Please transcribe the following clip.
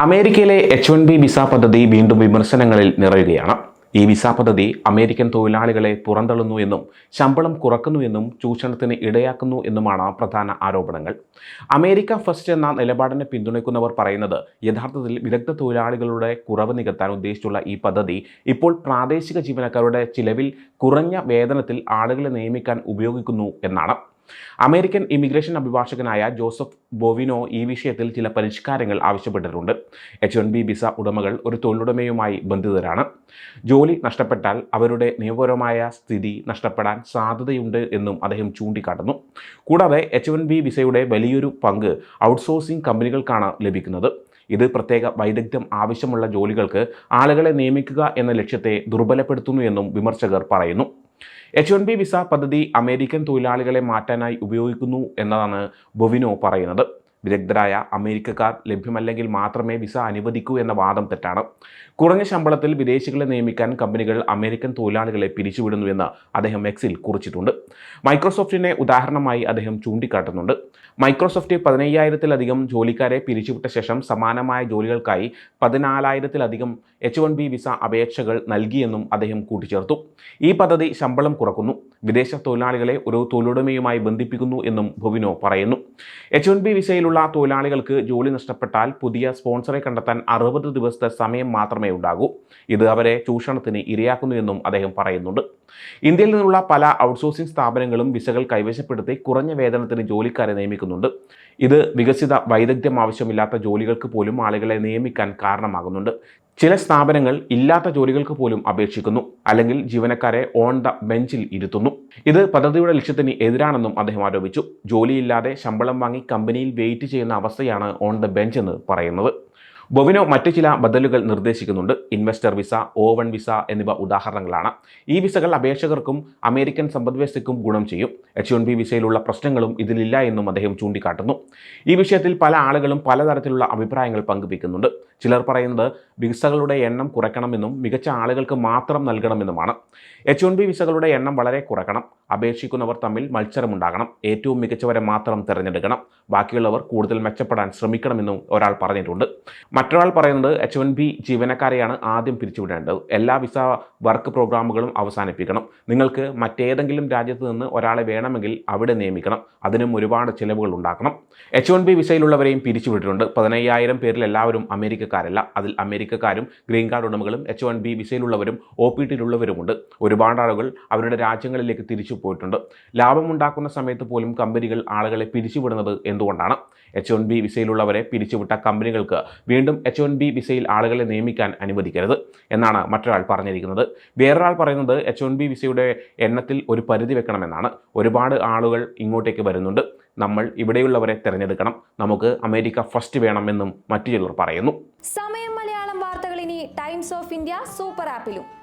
അമേരിക്കയിലെ H one B visa പദ്ധതി വീണ്ടും വിമർശനങ്ങളിൽ നിറയുകയാണ്. ഈ വിസ പദ്ധതി അമേരിക്കൻ തൊഴിലാളികളെ പുറന്തള്ളുന്നു എന്നും ശമ്പളം കുറക്കുന്നു എന്നും ചൂഷണത്തിന് ഇടയാക്കുന്നു എന്നുമാണ് പ്രധാന ആരോപണങ്ങൾ. അമേരിക്ക ഫസ്റ്റ് എന്ന നിലപാടിനെ പിന്തുണയ്ക്കുന്നവർ പറയുന്നത് യഥാർത്ഥത്തിൽ വിദഗ്ധ തൊഴിലാളികളുടെ കുറവ് നികത്താൻ ഉദ്ദേശിച്ചുള്ള ഈ പദ്ധതി ഇപ്പോൾ പ്രാദേശിക ജീവനക്കാരുടെ ചിലവിൽ കുറഞ്ഞ വേതനത്തിൽ ആളുകളെ നിയമിക്കാൻ ഉപയോഗിക്കുന്നു എന്നാണ്. അമേരിക്കൻ ഇമിഗ്രേഷൻ അഭിഭാഷകനായ ജോസഫ് ബോവിനോ ഈ വിഷയത്തിൽ ചില പരിഷ്കാരങ്ങൾ ആവശ്യപ്പെട്ടിട്ടുണ്ട്. എച്ച് വൺ ബി വിസ ഉടമകൾ ഒരു തൊഴിലുടമയുമായി ബന്ധിതരാണ്. ജോലി നഷ്ടപ്പെട്ടാൽ അവരുടെ നിയമപരമായ സ്ഥിതി നഷ്ടപ്പെടാൻ സാധ്യതയുണ്ട് എന്നും അദ്ദേഹം ചൂണ്ടിക്കാട്ടുന്നു. കൂടാതെ എച്ച് വൺ ബി വിസയുടെ വലിയൊരു പങ്ക് ഔട്ട്സോഴ്സിംഗ് കമ്പനികൾക്കാണ് ലഭിക്കുന്നത്. ഇത് പ്രത്യേക വൈദഗ്ധ്യം ആവശ്യമുള്ള ജോലികൾക്ക് ആളുകളെ നിയമിക്കുക എന്ന ലക്ഷ്യത്തെ ദുർബലപ്പെടുത്തുന്നു എന്നും വിമർശകർ പറയുന്നു. എച്ച് വൺ ബി വിസ പദ്ധതി അമേരിക്കൻ തൊഴിലാളികളെ മാറ്റാനായി ഉപയോഗിക്കുന്നു എന്നതാണ് ബൊവിനോ പറയുന്നത്. വിദഗ്ധരായ അമേരിക്കക്കാർ ലഭ്യമല്ലെങ്കിൽ മാത്രമേ വിസ അനുവദിക്കൂ എന്ന വാദം തെറ്റാണ്. കുറഞ്ഞ ശമ്പളത്തിൽ വിദേശികളെ നിയമിക്കാൻ കമ്പനികൾ അമേരിക്കൻ തൊഴിലാളികളെ പിരിച്ചുവിടുന്നു എന്ന് അദ്ദേഹം എക്സിൽ കുറിച്ചിട്ടുണ്ട്. മൈക്രോസോഫ്റ്റിനെ ഉദാഹരണമായി അദ്ദേഹം ചൂണ്ടിക്കാട്ടുന്നുണ്ട്. മൈക്രോസോഫ്റ്റ് പതിനയ്യായിരത്തിലധികം ജോലിക്കാരെ പിരിച്ചുവിട്ട ശേഷം സമാനമായ ജോലികൾക്കായി പതിനാലായിരത്തിലധികം എച്ച് വൺ ബി വിസ അപേക്ഷകൾ നൽകിയെന്നും അദ്ദേഹം കൂട്ടിച്ചേർത്തു. ഈ പദ്ധതി ശമ്പളം കുറക്കുന്നു. വിദേശ തൊഴിലാളികളെ ഒരു തൊഴിലുടമയുമായി ബന്ധിപ്പിക്കുന്നു എന്നും ഭുവിനോ പറയുന്നു. എച്ച് വൺ ബി വിസയിലുള്ള തൊഴിലാളികൾക്ക് ജോലി നഷ്ടപ്പെട്ടാൽ പുതിയ സ്പോൺസറെ കണ്ടെത്താൻ അറുപത് ദിവസത്തെ സമയം മാത്രമേ ഉണ്ടാകൂ. ഇത് അവരെ ചൂഷണത്തിന് ഇരയാക്കുന്നു എന്നും അദ്ദേഹം പറയുന്നുണ്ട്. ഇന്ത്യയിൽ നിന്നുള്ള പല ഔട്ട്സോഴ്സിംഗ് സ്ഥാപനങ്ങളും വിസകൾ കൈവശപ്പെടുത്തി കുറഞ്ഞ വേതനത്തിന് ജോലിക്കാരെ നിയമിക്കുന്നുണ്ട്. ഇത് വികസിത വൈദഗ്ധ്യം ആവശ്യമില്ലാത്ത ജോലികൾക്ക് പോലും ആളുകളെ നിയമിക്കാൻ കാരണമാകുന്നുണ്ട്. ചില സ്ഥാപനങ്ങൾ ഇല്ലാത്ത ജോലികൾക്ക് പോലും അപേക്ഷിക്കുന്നു അല്ലെങ്കിൽ ജീവനക്കാരെ ഓൺ ദ ബെഞ്ചിൽ ഇരുത്തുന്നു. ഇത് പദ്ധതിയുടെ ലക്ഷ്യത്തിന് എതിരാണെന്നും അദ്ദേഹം ആരോപിച്ചു. ജോലിയില്ലാതെ ശമ്പളം വാങ്ങി കമ്പനിയിൽ വെയിറ്റ് ചെയ്യുന്ന അവസ്ഥയാണ് ഓൺ ദ ബെഞ്ച് എന്ന് പറയുന്നത്. ബൊവിനോ മറ്റു ചില ബദലുകൾ നിർദ്ദേശിക്കുന്നുണ്ട്. Investor visa O one visa എന്നിവ ഉദാഹരണങ്ങളാണ്. ഈ വിസകൾ അപേക്ഷകർക്കും അമേരിക്കൻ സമ്പദ്വ്യവസ്ഥയ്ക്കും ഗുണം ചെയ്യും. എച്ച് വൺ ബി വിസയിലുള്ള പ്രശ്നങ്ങളും ഇതിലില്ല എന്നും അദ്ദേഹം ചൂണ്ടിക്കാട്ടുന്നു. ഈ വിഷയത്തിൽ പല ആളുകളും പലതരത്തിലുള്ള അഭിപ്രായങ്ങൾ പങ്കുവയ്ക്കുന്നുണ്ട്. ചിലർ പറയുന്നത് വിസകളുടെ എണ്ണം കുറയ്ക്കണമെന്നും മികച്ച ആളുകൾക്ക് മാത്രം നൽകണമെന്നുമാണ്. എച്ച് വൺ ബി വിസകളുടെ എണ്ണം വളരെ കുറയ്ക്കണം അപേക്ഷിക്കുന്നവർ തമ്മിൽ മത്സരമുണ്ടാകണം. ഏറ്റവും മികച്ചവരെ മാത്രം തിരഞ്ഞെടുക്കണം. ബാക്കിയുള്ളവർ കൂടുതൽ മെച്ചപ്പെടാൻ ശ്രമിക്കണമെന്നും ഒരാൾ പറഞ്ഞിട്ടുണ്ട്. മറ്റൊരാൾ പറയുന്നത് എച്ച് വൺ ബി ജീവനക്കാരെയാണ് ആദ്യം പിരിച്ചുവിടേണ്ടത്. എല്ലാ വിസ വർക്ക് പ്രോഗ്രാമുകളും അവസാനിപ്പിക്കണം. നിങ്ങൾക്ക് മറ്റേതെങ്കിലും രാജ്യത്ത് നിന്ന് ഒരാളെ വേണമെങ്കിൽ അവിടെ നിയമിക്കണം. അതിനും ഒരുപാട് ചിലവുകൾ ഉണ്ടാക്കണം. എച്ച് വൺ ബി വിസയിലുള്ളവരെയും പിരിച്ചുവിട്ടിട്ടുണ്ട്. പതിനയ്യായിരം പേരിൽ എല്ലാവരും അമേരിക്കക്കാരല്ല. അതിൽ അമേരിക്കക്കാരും ഗ്രീൻ കാർഡ് ഉടമകളും എച്ച് വൺ ബി വിസയിലുള്ളവരും ഒ പി ടിയിലുള്ളവരുമുണ്ട്. ഒരുപാട് ആളുകൾ അവരുടെ രാജ്യങ്ങളിലേക്ക് തിരിച്ചു പോയിട്ടുണ്ട്. ലാഭമുണ്ടാക്കുന്ന സമയത്ത് പോലും കമ്പനികൾ ആളുകളെ പിരിച്ചുവിടുന്നത് എന്തുകൊണ്ടാണ്? എച്ച് വൺ ബി വിസയിലുള്ളവരെ പിരിച്ചുവിട്ട കമ്പനികൾക്ക് വീണ്ടും എച്ച് വൺ ബി വിസയിൽ ആളുകളെ നിയമിക്കാൻ അനുവദിക്കരുത് എന്നാണ് മറ്റൊരാൾ പറഞ്ഞിരിക്കുന്നത്. വേറൊരാൾ പറയുന്നത് എച്ച് വൺ ബി വിസയുടെ എണ്ണത്തിൽ ഒരു പരിധി വെക്കണമെന്നാണ്. ഒരുപാട് ആളുകൾ ഇങ്ങോട്ടേക്ക് വരുന്നുണ്ട്. നമ്മൾ ഇവിടെയുള്ളവരെ തിരഞ്ഞെടുക്കണം. നമുക്ക് അമേരിക്ക ഫസ്റ്റ് വേണമെന്നും മറ്റു ചിലർ പറയുന്നു. സമയം മലയാളം വാർത്തകൾ ഇനി ടൈംസ് ഓഫ് ഇന്ത്യ സൂപ്പർ ആപ്പിലും